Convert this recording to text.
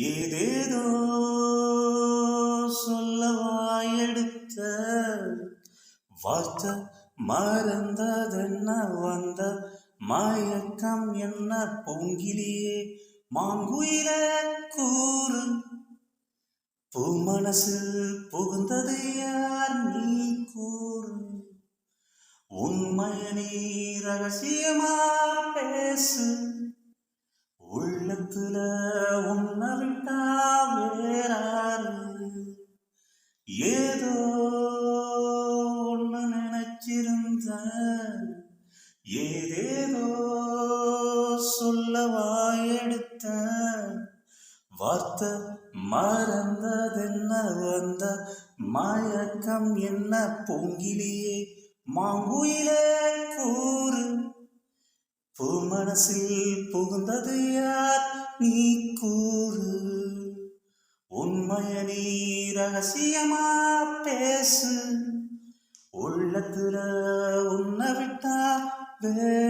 ஏதேதோ சொல்லவாயெடுத்த வார்த்தை மறந்ததென்ன வந்த மயக்கம் என்ன பொங்கிலியே மாங்குயில கூறு. பூமனசு புகுந்தது யார் நீ கூறு. உண்மைய நீ ரகசியமா பேசு. உள்ளத்துல உன்ன ஏதோ ஒண்ணு நினைச்சிருந்த ஏதேதோ சொல்ல வாயெடுத்த வார்த்தை மறந்ததென்ன வந்த மயக்கம் என்ன பொங்கிலியே மாங்குயிலே கூறு. பூ மனசில் புகுந்தது யார்? நீ கூறு. உண்மைய நீ ரகசியமா பேசு. உள்ளத்துல உன்னை விட்டா வே